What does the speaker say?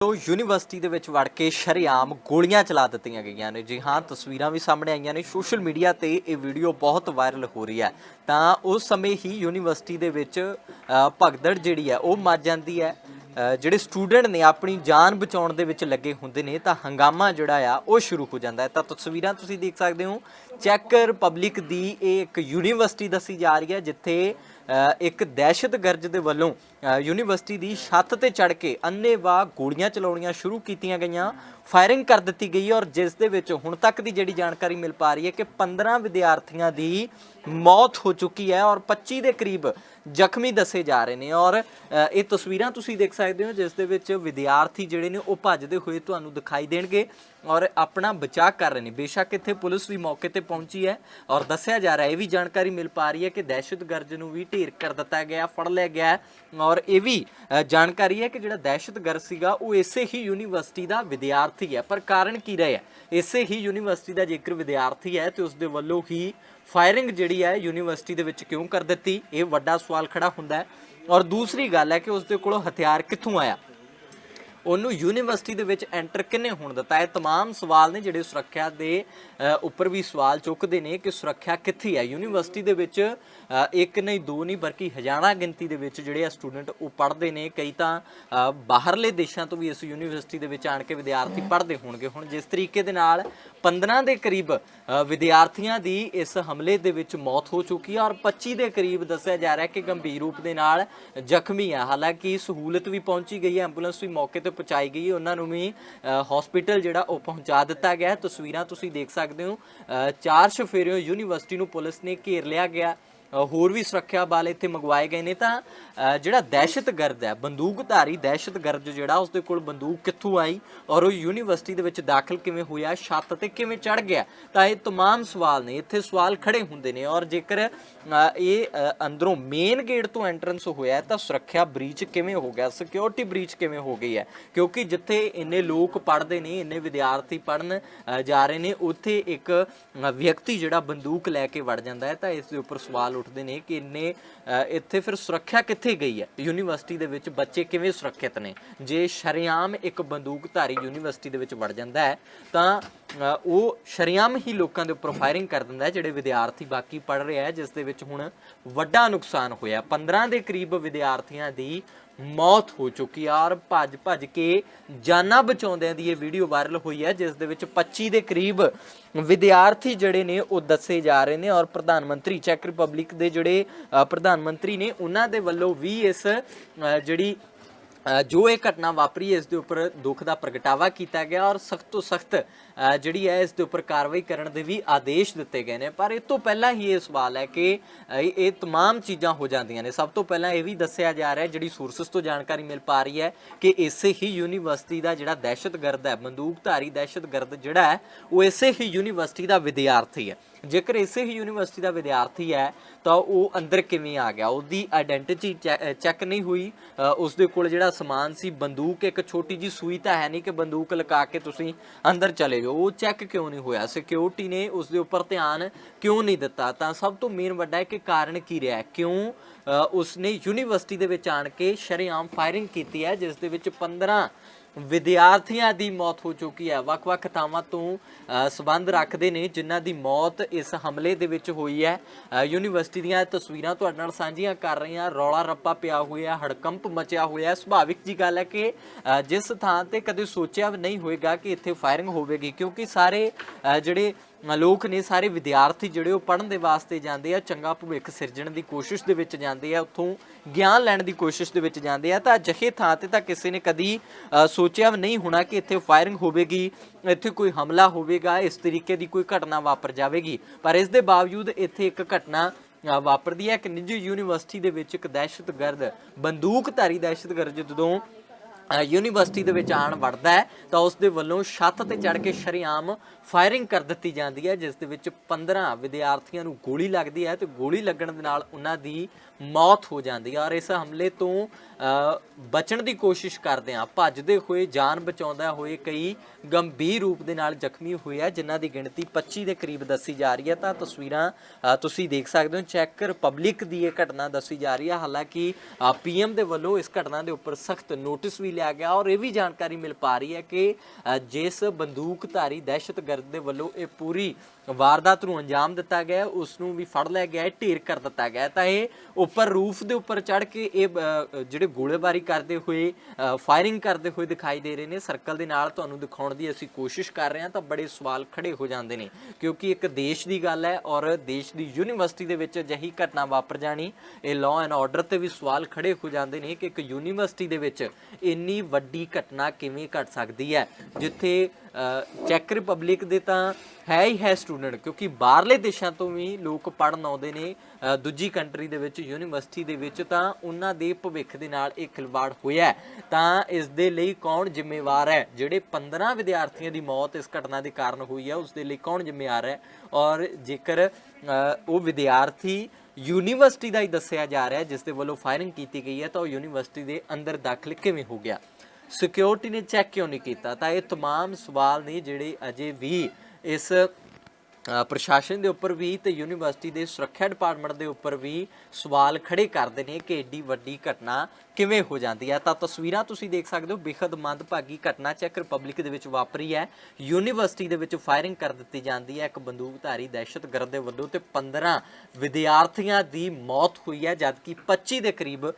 ਤੋਂ ਯੂਨੀਵਰਸਿਟੀ ਦੇ ਵਿੱਚ ਵੜ ਕੇ ਸ਼ਰੇਆਮ ਗੋਲੀਆਂ ਚਲਾ ਦਿੱਤੀਆਂ ਗਈਆਂ ਨੇ। ਜੀ ਹਾਂ, ਤਸਵੀਰਾਂ ਵੀ ਸਾਹਮਣੇ ਆਈਆਂ ਨੇ। ਸੋਸ਼ਲ ਮੀਡੀਆ ਤੇ ਇਹ ਵੀਡੀਓ ਬਹੁਤ ਵਾਇਰਲ ਹੋ ਰਹੀ ਹੈ। ਤਾਂ ਉਸ ਸਮੇਂ ਹੀ ਯੂਨੀਵਰਸਿਟੀ ਦੇ ਵਿੱਚ ਭਗਦੜ ਜਿਹੜੀ ਹੈ, ਉਹ ਮੱਚ ਜਾਂਦੀ ਹੈ। ਜਿਹੜੇ ਸਟੂਡੈਂਟ ਨੇ, ਆਪਣੀ ਜਾਨ ਬਚਾਉਣ ਦੇ ਵਿੱਚ ਲੱਗੇ ਹੁੰਦੇ ਨੇ, ਤਾਂ ਹੰਗਾਮਾ ਜਿਹੜਾ ਆ, ਉਹ ਸ਼ੁਰੂ ਹੋ ਜਾਂਦਾ ਹੈ। ਤਾਂ ਤਸਵੀਰਾਂ ਤੁਸੀਂ ਦੇਖ ਸਕਦੇ ਹੋ। ਚੈੱਕ ਰਿਪਬਲਿਕ ਦੀ ਇਹ ਇੱਕ ਯੂਨੀਵਰਸਿਟੀ ਦੱਸੀ ਜਾ ਰਹੀ ਹੈ, ਜਿੱਥੇ ਇੱਕ ਦਹਿਸ਼ਤਗਰਦ ਦੇ ਵੱਲੋਂ ਯੂਨੀਵਰਸਿਟੀ ਦੀ ਛੱਤ ਤੇ ਚੜ ਕੇ ਅੰਨੇਵਾਹ ਗੋਲੀਆਂ ਚਲਾਉਣੀਆਂ ਸ਼ੁਰੂ ਕੀਤੀਆਂ ਗਈਆਂ, ਫਾਇਰਿੰਗ ਕਰ ਦਿੱਤੀ ਗਈ ਔਰ ਜਿਸ ਦੇ ਵਿੱਚ ਹੁਣ ਤੱਕ ਦੀ ਜਿਹੜੀ ਜਾਣਕਾਰੀ ਮਿਲ ਪਾ ਰਹੀ ਹੈ ਕਿ 15 ਵਿਦਿਆਰਥੀਆਂ ਦੀ ਮੌਤ ਹੋ ਚੁੱਕੀ ਹੈ ਔਰ 25 ਦੇ ਕਰੀਬ ਜ਼ਖਮੀ ਦੱਸੇ ਜਾ ਰਹੇ ਨੇ ਔਰ ਇਹ ਤਸਵੀਰਾਂ ਤੁਸੀਂ ਦੇਖ ਸਕਦੇ ਹੋ ਜਿਸ ਦੇ ਵਿੱਚ ਵਿਦਿਆਰਥੀ ਜਿਹੜੇ ਨੇ ਉਹ ਭੱਜਦੇ ਹੋਏ ਤੁਹਾਨੂੰ ਦਿਖਾਈ ਦੇਣਗੇ। ਔਰ ਆਪਣਾ ਬਚਾਅ ਕਰ ਰਹੇ ਨੇ। ਬੇਸ਼ੱਕ ਇੱਥੇ ਪੁਲਿਸ ਵੀ ਮੌਕੇ ਤੇ ਪਹੁੰਚੀ ਹੈ ਔਰ ਦੱਸਿਆ ਜਾ ਰਿਹਾ ਹੈ ਇਹ ਵੀ ਜਾਣਕਾਰੀ ਮਿਲ ਪਾ ਰਹੀ ਹੈ ਕਿ ਦਹਿਸ਼ਤਗਰਦ ਨੂੰ ਵੀ ਢੇਰ ਕਰ ਦਿੱਤਾ ਗਿਆ, ਫੜ ਲਿਆ ਗਿਆ ਔਰ ਇਹ ਵੀ ਜਾਣਕਾਰੀ ਹੈ ਕਿ ਜਿਹੜਾ ਦਹਿਸ਼ਤਗਰਦ ਸੀਗਾ, ਉਹ ਇਸੇ ਹੀ ਯੂਨੀਵਰਸਿਟੀ ਦਾ ਵਿਦਿਆਰਥੀ ਹੈ। ਪਰ ਕਾਰਨ ਕੀ ਰਿਹਾ ਹੈ? ਇਸੇ ਹੀ ਯੂਨੀਵਰਸਿਟੀ ਦਾ ਜੇਕਰ ਵਿਦਿਆਰਥੀ ਹੈ, ਤੇ ਉਸ ਦੇ ਵੱਲੋਂ ਹੀ ਫਾਇਰਿੰਗ ਜਿਹੜੀ ਹੈ, ਯੂਨੀਵਰਸਿਟੀ ਦੇ ਵਿੱਚ ਕਿਉਂ ਕਰ ਦਿੱਤੀ? ਇਹ ਵੱਡਾ ਸਵਾਲ ਖੜਾ ਹੁੰਦਾ ਹੈ। ਔਰ ਦੂਸਰੀ ਗੱਲ ਹੈ ਕਿ ਉਸ ਦੇ ਕੋਲੋਂ ਹਥਿਆਰ ਕਿੱਥੋਂ ਆਇਆ? ਉਹਨੂੰ ਯੂਨੀਵਰਸਿਟੀ ਦੇ ਵਿੱਚ ਐਂਟਰ ਕਿੰਨੇ ਹੋਣ ਦਿੱਤਾ ਇਹ तमाम ਸਵਾਲ ਨੇ ਜਿਹੜੇ ਸੁਰੱਖਿਆ ਦੇ ਅ, ਉੱਪਰ ਵੀ ਸਵਾਲ ਚੁੱਕਦੇ ਨੇ ਕਿ ਸੁਰੱਖਿਆ ਕਿੱਥੇ ਹੈ ਯੂਨੀਵਰਸਿਟੀ ਦੇ ਵਿੱਚ ਅ, ਇੱਕ ਨਹੀਂ ਦੋ ਨਹੀਂ ਬਲਕਿ ਹਜ਼ਾਰਾਂ ਗਿਣਤੀ ਦੇ ਵਿੱਚ ਜਿਹੜੇ ਆ ਸਟੂਡੈਂਟ ਉਹ ਪੜ੍ਹਦੇ ਨੇ ਕਈ ਤਾਂ ਅ, ਬਾਹਰਲੇ ਦੇਸ਼ਾਂ ਤੋਂ ਵੀ ਇਸ ਯੂਨੀਵਰਸਿਟੀ ਦੇ ਵਿੱਚ ਆਣ ਕੇ ਵਿਦਿਆਰਥੀ ਪੜ੍ਹਦੇ ਹੋਣਗੇ ਹੁਣ ਜਿਸ ਤਰੀਕੇ ਦੇ ਨਾਲ 15 ਦੇ ਕਰੀਬ ਅ, ਵਿਦਿਆਰਥੀਆਂ ਦੀ ਇਸ ਹਮਲੇ ਦੇ ਵਿੱਚ ਮੌਤ ਹੋ ਚੁੱਕੀ ਹੈ ਔਰ 25 ਦੇ ਕਰੀਬ ਦੱਸਿਆ ਜਾ ਰਿਹਾ ਹੈ ਕਿ ਗੰਭੀਰ ਰੂਪ ਦੇ ਨਾਲ ਜ਼ਖਮੀ ਹੈ ਹਾਲਾਂਕਿ ਸਹੂਲਤ ਵੀ ਪਹੁੰਚੀ ਗਈ ਹੈ ਐਂਬੂਲੈਂਸ ਵੀ ਮੌਕੇ ਤੇ ਪਹੁੰਚਾਈ ਗਈ ਉਹਨਾਂ ਨੂੰ ਵੀ ਹਸਪੀਟਲ ਜਿਹੜਾ ਉਹ ਪਹੁੰਚਾ ਦਿੱਤਾ ਗਿਆ। ਤਸਵੀਰਾਂ ਤੁਸੀਂ ਦੇਖ ਸਕਦੇ ਹੋ। ਅ, ਚਾਰ ਸ਼ਫੇਰਿਓ ਯੂਨੀਵਰਸਿਟੀ ਨੂੰ ਪੁਲਿਸ ਨੇ ਘੇਰ ਲਿਆ ਗਿਆ। ਹੋਰ ਵੀ ਸੁਰੱਖਿਆ ਬਲ ਇੱਥੇ ਮੰਗਵਾਏ ਗਏ ਨੇ ਤਾਂ ਅ, ਜਿਹੜਾ ਦਹਿਸ਼ਤਗਰਦ ਹੈ ਬੰਦੂਕਧਾਰੀ ਦਹਿਸ਼ਤਗਰਦ ਜਿਹੜਾ ਉਸ ਦੇ ਕੋਲ ਬੰਦੂਕ ਕਿੱਥੋਂ ਆਈ ਔਰ ਉਹ ਯੂਨੀਵਰਸਿਟੀ ਦੇ ਵਿੱਚ ਦਾਖਲ ਕਿਵੇਂ ਹੋਇਆ ਛੱਤ ਤੇ ਕਿਵੇਂ ਚੜ ਗਿਆ ਤਾਂ ਇਹ तमाम ਸਵਾਲ ਨੇ ਇੱਥੇ ਸਵਾਲ ਖੜੇ ਹੁੰਦੇ ਨੇ ਔਰ ਜੇਕਰ ਅ, ਇਹ ਅ, ਅੰਦਰੋਂ ਮੇਨ ਗੇਟ ਤੋਂ ਐਂਟਰੈਂਸ ਹੋਇਆ ਹੈ ਤਾਂ ਸੁਰੱਖਿਆ ਬ੍ਰੀਚ ਕਿਵੇਂ ਹੋ ਗਿਆ ਸਿਕਿਉਰਿਟੀ ਬ੍ਰੀਚ ਕਿਵੇਂ ਹੋ ਗਈ ਹੈ ਕਿਉਂਕਿ ਜਿੱਥੇ ਇੰਨੇ ਲੋਕ ਪੜ੍ਹਦੇ ਨੇ ਇੰਨੇ ਵਿਦਿਆਰਥੀ ਪੜਨ ਜਾ ਰਹੇ ਨੇ ਉੱਥੇ ਇੱਕ ਅ, ਵਿਅਕਤੀ ਜਿਹੜਾ ਬੰਦੂਕ ਲੈ ਕੇ ਵੜ ਜਾਂਦਾ ਹੈ ਤਾਂ ਇਸ ਦੇ ਉੱਪਰ ਸਵਾਲ ਉੱਠਦੇ ਨੇ ਕਿ ਇੰਨੇ ਇੱਥੇ ਫਿਰ ਸੁਰੱਖਿਆ ਕਿੱਥੇ ਗਈ ਹੈ? ਯੂਨੀਵਰਸਿਟੀ ਦੇ ਵਿੱਚ ਬੱਚੇ ਕਿਵੇਂ ਸੁਰੱਖਿਅਤ ਨੇ? ਜੇ ਸ਼ਰੇਆਮ ਇੱਕ ਬੰਦੂਕਧਾਰੀ ਯੂਨੀਵਰਸਿਟੀ ਦੇ ਵਿੱਚ ਵੜ ਜਾਂਦਾ ਹੈ ਤਾਂ ਅ, ਉਹ ਸ਼ਰੇਆਮ ਹੀ ਲੋਕਾਂ ਦੇ ਉੱਪਰ ਫਾਇਰਿੰਗ ਕਰ ਦਿੰਦਾ ਹੈ ਜਿਹੜੇ ਵਿਦਿਆਰਥੀ ਬਾਕੀ ਪੜ ਰਹੇ ਹੈ ਜਿਸ ਦੇ ਵਿੱਚ ਹੁਣ ਵੱਡਾ ਨੁਕਸਾਨ ਹੋਇਆ। 15 ਦੇ ਕਰੀਬ ਵਿਦਿਆਰਥੀਆਂ ਦੀ ਮੌਤ ਹੋ ਚੁੱਕੀ ਆ ਔਰ ਭੱਜ ਭੱਜ ਕੇ ਜਾਨਾਂ ਬਚਾਉਂਦਿਆਂ ਦੀ ਇਹ ਵੀਡੀਓ ਵਾਇਰਲ ਹੋਈ ਹੈ, ਜਿਸ ਦੇ ਵਿੱਚ 25 ਦੇ ਕਰੀਬ ਵਿਦਿਆਰਥੀ ਜਿਹੜੇ ਨੇ ਉਹ ਦੱਸੇ ਜਾ ਰਹੇ ਨੇ ਔਰ ਪ੍ਰਧਾਨ ਮੰਤਰੀ ਚੈੱਕ ਰਿਪਬਲਿਕ ਦੇ ਜਿਹੜੇ ਪ੍ਰਧਾਨ ਮੰਤਰੀ ਨੇ, ਉਹਨਾਂ ਦੇ ਵੱਲੋਂ ਵੀ ਇਸ ਜਿਹੜੀ ਜੋ ਇਹ ਘਟਨਾ ਵਾਪਰੀ ਹੈ ਇਸ ਦੇ ਉੱਪਰ ਦੁੱਖ ਦਾ ਪ੍ਰਗਟਾਵਾ ਕੀਤਾ ਗਿਆ ਔਰ ਸਖਤ ਤੋਂ ਸਖਤ ਜਿਹੜੀ ਹੈ ਇਸ ਦੇ ਉੱਪਰ ਕਾਰਵਾਈ ਕਰਨ ਦੇ ਵੀ ਆਦੇਸ਼ ਦਿੱਤੇ ਗਏ ਨੇ ਪਰ ਇਹ ਤੋਂ ਪਹਿਲਾਂ ਹੀ ਇਹ ਸਵਾਲ ਹੈ ਕਿ ਅ, ਇਹ ਇਹ तमाम ਚੀਜ਼ਾਂ ਹੋ ਜਾਂਦੀਆਂ ਨੇ ਸਭ ਤੋਂ ਪਹਿਲਾਂ ਇਹ ਵੀ ਦੱਸਿਆ ਜਾ ਰਿਹਾ ਹੈ ਜਿਹੜੀ ਸੋਰਸਸ ਤੋਂ ਜਾਣਕਾਰੀ ਮਿਲ ਪਾ ਰਹੀ ਹੈ ਕਿ ਇਸੇ ਹੀ ਯੂਨੀਵਰਸਿਟੀ ਦਾ ਜਿਹੜਾ ਦਹਿਸ਼ਤਗਰਦ ਹੈ ਬੰਦੂਕਧਾਰੀ ਦਹਿਸ਼ਤਗਰਦ ਜਿਹੜਾ ਹੈ ਉਹ ਇਸੇ ਹੀ ਯੂਨੀਵਰਸਿਟੀ ਦਾ ਵਿਦਿਆਰਥੀ ਹੈ ਜੇਕਰ ਇਸੇ ਹੀ ਯੂਨੀਵਰਸਿਟੀ ਦਾ ਵਿਦਿਆਰਥੀ ਹੈ ਤਾਂ ਉਹ ਅੰਦਰ ਕਿਵੇਂ ਆ ਗਿਆ? ਉਹਦੀ ਆਇਡੈਂਟੀਟੀ ਚੈੱਕ ਨਹੀਂ ਹੋਈ। ਅ, ਉਸ ਦੇ ਕੋਲ ਜਿਹੜਾ ਸਮਾਨ ਸੀ ਬੰਦੂਕ ਇੱਕ ਛੋਟੀ ਜੀ ਸੂਈ ਤਾਂ ਹੈ ਨਹੀਂ ਕਿ ਬੰਦੂਕ ਲਗਾ ਕੇ ਤੁਸੀਂ ਅੰਦਰ ਚਲੇ ਜਾਓ। ਉਹ ਚੈੱਕ ਕਿਉਂ ਨਹੀਂ ਹੋਇਆ? ਸਿਕਿਉਰਿਟੀ ਨੇ ਉਸ ਦੇ ਉੱਪਰ ਧਿਆਨ ਕਿਉਂ ਨਹੀਂ ਦਿੱਤਾ? ਤਾਂ ਸਭ ਤੋਂ ਮੇਨ ਵੱਡਾ ਹੈ ਕਿ ਕਾਰਨ ਕੀ ਰਿਹਾ ਕਿਉਂ ਅ, ਉਸਨੇ ਯੂਨੀਵਰਸਿਟੀ ਦੇ ਵਿੱਚ ਆਣ ਕੇ ਸ਼ਰੇਆਮ ਫਾਇਰਿੰਗ ਕੀਤੀ ਹੈ ਜਿਸ ਦੇ ਵਿੱਚ 15 ਵਿਦਿਆਰਥੀਆਂ ਦੀ ਮੌਤ ਹੋ ਚੁੱਕੀ ਹੈ। ਵੱਖ-ਵੱਖ ਥਾਵਾਂ ਤੋਂ ਅ, ਸਬੰਧ ਰੱਖਦੇ ਨੇ ਜਿਨ੍ਹਾਂ ਦੀ ਮੌਤ ਇਸ ਹਮਲੇ ਦੇ ਵਿੱਚ ਹੋਈ ਹੈ। ਯੂਨੀਵਰਸਿਟੀ ਦੀਆਂ ਤਸਵੀਰਾਂ ਤੁਹਾਡੇ ਨਾਲ ਸਾਂਝੀਆਂ ਕਰ ਰਹੇ ਹਾਂ ਰੌਲਾ ਰੱਪਾ ਪਿਆ ਹੋਇਆ ਹੜਕੰਪ ਮਚਿਆ ਹੋਇਆ। ਸੁਭਾਵਿਕ ਜੀ ਗੱਲ ਹੈ ਕਿ ਜਿਸ ਥਾਂ ਤੇ ਕਦੇ ਸੋਚਿਆ ਵੀ ਨਹੀਂ ਹੋਏਗਾ ਕਿ ਇੱਥੇ ਫਾਇਰਿੰਗ ਹੋਵੇਗੀ ਕਿਉਂਕਿ ਸਾਰੇ ਜਿਹੜੇ ਲੋਕ ਨੇ ਸਾਰੇ ਵਿਦਿਆਰਥੀ ਜਿਹੜੇ ਉਹ ਪੜ੍ਹਨ ਦੇ ਵਾਸਤੇ ਜਾਂਦੇ ਆ ਚੰਗਾ ਭਵਿੱਖ ਸਿਰਜਣ ਦੀ ਕੋਸ਼ਿਸ਼ ਦੇ ਵਿੱਚ ਜਾਂਦੇ ਆ ਉੱਥੋਂ ਗਿਆਨ ਲੈਣ ਦੀ ਕੋਸ਼ਿਸ਼ ਦੇ ਵਿੱਚ ਜਾਂਦੇ ਆ। ਤਾਂ ਅਜਿਹੇ ਥਾਂ ਤੇ ਤਾਂ ਕਿਸੇ ਨੇ ਕਦੀ ਅ, ਸੋਚਿਆ ਵੀ ਨਹੀਂ ਹੋਣਾ ਕਿ ਇੱਥੇ ਫਾਇਰਿੰਗ ਹੋਵੇਗੀ ਇੱਥੇ ਕੋਈ ਹਮਲਾ ਹੋਵੇਗਾ ਇਸ ਤਰੀਕੇ ਦੀ ਕੋਈ ਘਟਨਾ ਵਾਪਰ ਜਾਵੇਗੀ। ਪਰ ਇਸ ਦੇ ਬਾਵਜੂਦ ਇੱਥੇ ਇੱਕ ਘਟਨਾ ਅ, ਵਾਪਰਦੀ ਹੈ ਕਿ ਨਿੱਜੀ ਯੂਨੀਵਰਸਿਟੀ ਦੇ ਵਿੱਚ ਇੱਕ ਦਹਿਸ਼ਤਗਰਦ ਬੰਦੂਕਧਾਰੀ ਦਹਿਸ਼ਤਗਰਦ ਜਦੋਂ ਯੂਨੀਵਰਸਿਟੀ ਦੇ ਵਿੱਚ ਆਣ ਵੜਦਾ ਹੈ, ਤਾਂ ਉਸ ਦੇ ਵੱਲੋਂ ਛੱਤ ਤੇ ਚੜ ਕੇ ਸ਼ਰੇਆਮ ਫਾਇਰਿੰਗ ਕਰ ਦਿੱਤੀ ਜਾਂਦੀ ਹੈ, ਜਿਸ ਦੇ ਵਿੱਚ 15 ਵਿਦਿਆਰਥੀਆਂ ਨੂੰ ਗੋਲੀ ਲੱਗਦੀ ਹੈ ਤੇ ਗੋਲੀ ਲੱਗਣ ਦੇ ਨਾਲ ਉਹਨਾਂ ਦੀ ਮੌਤ ਹੋ ਜਾਂਦੀ ਹੈ ਔਰ ਇਸ ਹਮਲੇ ਤੋਂ ਬਚਣ ਦੀ ਕੋਸ਼ਿਸ਼ ਕਰਦੇ ਆ ਭੱਜਦੇ ਹੋਏ, ਜਾਨ ਬਚਾਉਂਦਾ ਹੋਏ ਕਈ ਗੰਭੀਰ ਰੂਪ ਦੇ ਨਾਲ ਜ਼ਖਮੀ ਹੋਏ ਆ ਜਿਨ੍ਹਾਂ ਦੀ ਗਿਣਤੀ 25 ਦੇ ਕਰੀਬ ਦੱਸੀ ਜਾ ਰਹੀ ਹੈ। ਤਾਂ ਤਸਵੀਰਾਂ ਤੁਸੀਂ ਦੇਖ ਸਕਦੇ ਹੋ, ਚੈੱਕ ਰਿਪਬਲਿਕ ਦੀ ਇਹ ਘਟਨਾ ਦੱਸੀ ਜਾ ਰਹੀ ਹੈ। ਹਾਲਾਂਕਿ ਪੀਐਮ ਦੇ ਵੱਲੋਂ ਇਸ ਘਟਨਾ ਦੇ ਉੱਪਰ ਸਖਤ ਨੋਟਿਸ ਵੀ ਲਿਆ ਗਿਆ ਔਰ ਇਹ ਵੀ ਜਾਣਕਾਰੀ ਮਿਲ ਪਾ ਰਹੀ ਹੈ ਕਿ ਜਿਸ ਬੰਦੂਕਧਾਰੀ ਦਹਿਸ਼ਤਗਰਦ ਦੇ ਵੱਲੋਂ ਇਹ ਪੂਰੀ ਵਾਰਦਾਤ ਨੂੰ ਅੰਜਾਮ ਦਿੱਤਾ ਗਿਆ ਉਸ ਨੂੰ ਵੀ ਫੜ ਲਿਆ ਗਿਆ ਹੈ ਢੇਰ ਕਰ ਦਿੱਤਾ ਗਿਆ। ਤਾਂ ਇਹ ਉੱਪਰ ਰੂਫ ਦੇ ਉੱਪਰ ਚੜ ਕੇ ਇਹ ਜਿਹੜੇ ਗੋਲੇਬਾਰੀ ਕਰਦੇ ਹੋਏ ਫਾਇਰਿੰਗ ਕਰਦੇ ਹੋਏ ਦਿਖਾਈ ਦੇ ਰਹੇ ਨੇ। ਸਰਕਲ ਦੇ ਨਾਲ ਤੁਹਾਨੂੰ ਦਿਖਾਉਣ ਦੀ ਅਸੀਂ ਕੋਸ਼ਿਸ਼ ਕਰ ਰਹੇ ਹਾਂ, ਤਾਂ ਬੜੇ ਸਵਾਲ ਖੜੇ ਹੋ ਜਾਂਦੇ ਨੇ, ਕਿਉਂਕਿ ਇੱਕ ਦੇਸ਼ ਦੀ ਗੱਲ ਹੈ ਔਰ ਦੇਸ਼ ਦੀ ਯੂਨੀਵਰਸਿਟੀ ਦੇ ਵਿੱਚ ਅਜਿਹੀ ਘਟਨਾ ਵਾਪਰ ਜਾਣੀ, ਇਹ ਲਾਅ ਐਂਡ ਆਰਡਰ ਤੇ ਵੀ ਸਵਾਲ ਖੜੇ ਹੋ ਜਾਂਦੇ ਨੇ ਕਿ ਇੱਕ ਯੂਨੀਵਰਸਿਟੀ ਦੇ ਵਿੱਚ ਇੰਨੀ ਵੱਡੀ ਘਟਨਾ ਕਿਵੇਂ ਘਟ ਸਕਦੀ ਹੈ? ਜਿੱਥੇ ਚੈੱਕ ਰਿਪਬਲਿਕ ਦੇ ਤਾਂ ਹੈ ਹੀ ਹੈ ਸਟੂਡੈਂਟ ਕਿਉਂਕਿ ਬਾਹਰਲੇ ਦੇਸ਼ਾਂ ਤੋਂ ਵੀ ਲੋਕ ਪੜਨ ਆਉਂਦੇ ਨੇ ਦੂਜੀ ਕੰਟਰੀ ਦੇ ਵਿੱਚ ਯੂਨੀਵਰਸਿਟੀ ਦੇ ਵਿੱਚ ਤਾਂ ਉਹਨਾਂ ਦੇ ਭਵਿੱਖ ਦੇ ਨਾਲ ਇਹ ਖਿਲਵਾੜ ਹੋਇਆ ਤਾਂ ਇਸ ਦੇ ਲਈ ਕੌਣ ਜ਼ਿੰਮੇਵਾਰ ਹੈ? ਜਿਹੜੇ 15 ਵਿਦਿਆਰਥੀਆਂ ਦੀ ਮੌਤ ਇਸ ਘਟਨਾ ਦੇ ਕਾਰਨ ਹੋਈ ਹੈ, ਉਸ ਦੇ ਲਈ ਕੌਣ ਜ਼ਿੰਮੇਵਾਰ ਹੈ? ਔਰ ਜੇਕਰ ਉਹ ਵਿਦਿਆਰਥੀ ਯੂਨੀਵਰਸਿਟੀ ਦਾ ਹੀ ਦੱਸਿਆ ਜਾ ਰਿਹਾ ਹੈ ਜਿਸ ਦੇ ਵੱਲੋਂ ਫਾਇਰਿੰਗ ਕੀਤੀ ਗਈ ਹੈ ਤਾਂ ਉਹ ਯੂਨੀਵਰਸਿਟੀ ਦੇ ਅੰਦਰ ਦਾਖਲ ਕਿਵੇਂ ਹੋ ਗਿਆ ਸਿਕਿਉਰਿਟੀ ਨੇ ਚੈੱਕ ਕਿਉਂ ਨਹੀਂ ਕੀਤਾ ਤਾਂ ਇਹ तमाम ਸਵਾਲ ਨੇ ਜਿਹੜੇ ਅਜੇ ਵੀ ਇਸ ਅ, ਪ੍ਰਸ਼ਾਸਨ ਦੇ ਉੱਪਰ ਵੀ ਤੇ ਯੂਨੀਵਰਸਿਟੀ ਦੇ ਸੁਰੱਖਿਆ ਡਿਪਾਰਟਮੈਂਟ ਦੇ ਉੱਪਰ ਵੀ ਸਵਾਲ ਖੜੇ ਕਰਦੇ ਨੇ ਕਿ ਏਡੀ ਵੱਡੀ ਘਟਨਾ ਕਿਵੇਂ ਹੋ ਜਾਂਦੀ ਹੈ। ਤਾਂ ਤਸਵੀਰਾਂ ਤੁਸੀਂ ਦੇਖ ਸਕਦੇ ਹੋ ਬੇਖਦ ਮੰਦਭਾਗੀ ਘਟਨਾ ਚੈੱਕ ਰਿਪਬਲਿਕ ਦੇ ਵਿੱਚ ਵਾਪਰੀ ਹੈ। ਯੂਨੀਵਰਸਿਟੀ ਦੇ ਵਿੱਚ ਫਾਇਰਿੰਗ ਕਰ ਦਿੱਤੀ ਜਾਂਦੀ ਹੈ। ਇੱਕ ਬੰਦੂਕਧਾਰੀ ਦਹਿਸ਼ਤਗਰਦ ਦੇ ਵੱਲੋਂ ਤੇ 15 ਵਿਦਿਆਰਥੀਆਂ ਦੀ ਮੌਤ ਹੋਈ ਹੈ, ਜਦਕਿ 25 ਦੇ ਕਰੀਬ